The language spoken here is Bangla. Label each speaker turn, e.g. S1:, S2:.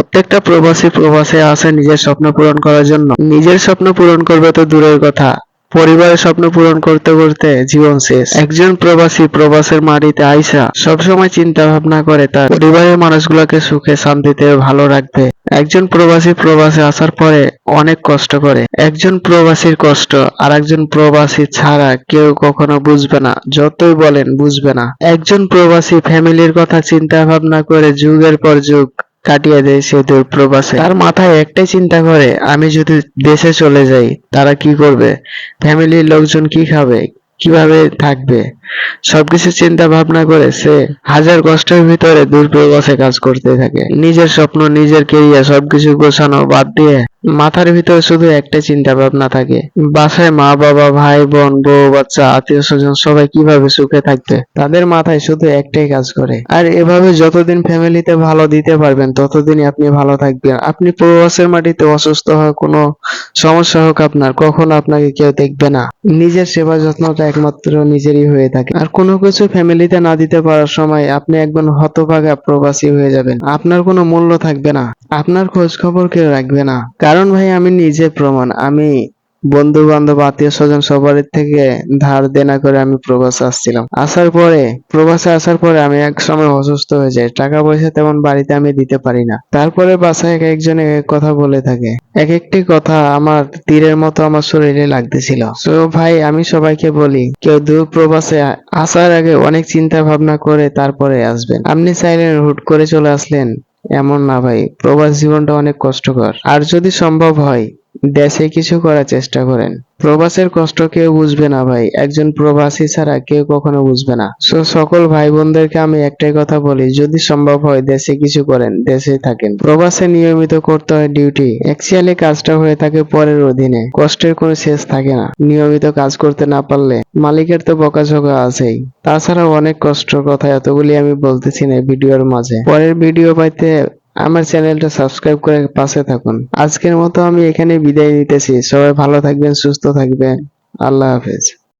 S1: প্রত্যেকটা প্রবাসী প্রবাসে আছে নিজের স্বপ্ন পূরণ করার জন্য। নিজের স্বপ্ন পূরণ করবে তো দূরের কথা। পরিবারের স্বপ্ন পূরণ করতে করতে জীবন শেষ। একজন প্রবাসী প্রবাসের মাটিতে আইসা সবসময় চিন্তা ভাবনা করে তার পরিবারের মানুষগুলোকে সুখে, শান্তিতে, ভালো রাখবে একজন প্রবাসী প্রবাসে আসার পরে অনেক কষ্ট করে। একজন প্রবাসীর কষ্ট আর একজন প্রবাসী ছাড়া কেউ কখনো বুঝবে না, যতই বলেন বুঝবে না। একজন প্রবাসী ফ্যামিলির কথা চিন্তা ভাবনা করে যুগের পর যুগ কাটিয়ে দেয় সে দূর প্রবাসে। তার মাথায় একটাই চিন্তা করে, আমি যদি দেশে চলে যাই, তারা কি করবে? ফ্যামিলির লোকজন কি খাবে? কীভাবে থাকবে? সবকিছু চিন্তা ভাবনা করে সে হাজার কষ্টের ভিতরে দূর প্রবাসে কাজ করতে থাকে। নিজের স্বপ্ন, নিজের কেরিয়ার সবকিছু গোছানো বাদ দিয়ে মাথার ভিতরে শুধু একটাই চিন্তা ভাবনা থাকে। বাসায় মা, বাবা, ভাই, বোন, বউ, বাচ্চা, আত্মীয় স্বজন সবাই কীভাবে সুখে থাকবে? তাদের মাথায় শুধু একটাই কাজ করে। আর এভাবে যতদিন ফ্যামিলিতে ভালো দিতে পারবেন, ততদিনই আপনি ভালো থাকবেন। আপনি প্রবাসের মাটিতে অসুস্থ হওয়ার কোনো সমস্যা হোক আপনার, কখনো আপনাকে কেউ দেখবে না। নিজের সেবা যত্নটা একমাত্র নিজেরই হয়ে থাকে। আর কোনো কিছু ফ্যামিলিতে না দিতে পারার সময় আপনি একজন হতভাগা প্রবাসী হয়ে যাবেন। আপনার কোনো মূল্য থাকবে না। আপনার খোঁজ খবর কেউ রাখবে না। কারণ ভাই, আমি নিজে প্রমাণ। আমি বন্ধু বান্ধব আত্মীয় স্বজন সবার থেকে ধার দেনা করে আমি প্রবাসে আসছিলাম। আসার পরে, প্রবাসে আসার পরে আমি এক সময় অসুস্থ হয়ে যাই। টাকা পয়সা তেমন বাড়িতে আমি দিতে পারি না। তারপরে বাসায় এক একজন এক কথা বলে থাকে। এক একটি কথা আমার তীরের মতো আমার শরীরে লাগতেছিল। তো ভাই, আমি সবাইকে বলি, কেউ দূর প্রবাসে আসার আগে অনেক চিন্তা ভাবনা করে তারপরে আসবেন। আপনি চাইলেন হুট করে চলে আসলেন। এমন না ভাই, প্রবাস জীবনটা অনেক কষ্টকর। আর যদি সম্ভব হয় দেশে কিছু করার চেষ্টা করেন। প্রবাসের কষ্ট কেউ বুঝবে না ভাই। একজন প্রবাসী ছাড়া কেউ কখনো বুঝবে না। সো সকল ভাই বোনদেরকে আমি একটাই কথা বলি, যদি সম্ভব হয় দেশে কিছু করেন দেশে থাকেন। প্রবাসে নিয়মিত করতে হয় ডিউটি অ্যাকচুয়ালি কাজটা হয়ে থাকে পরের অধীনে। কষ্টের কোনো শেষ থাকে না। নিয়মিত কাজ করতে না পারলে মালিকের তো বকাঝকা আছেই। তাছাড়াও অনেক কষ্ট কথা এতগুলি আমি বলতেছি না ভিডিওর মাঝে। পরের ভিডিও পাইতে আমার চ্যানেলটা সাবস্ক্রাইব করে পাশে থাকুন। আজকের মতো আমি এখানে বিদায় নিতেছি। সবাই ভালো থাকবেন, সুস্থ থাকবেন। আল্লাহ হাফেজ।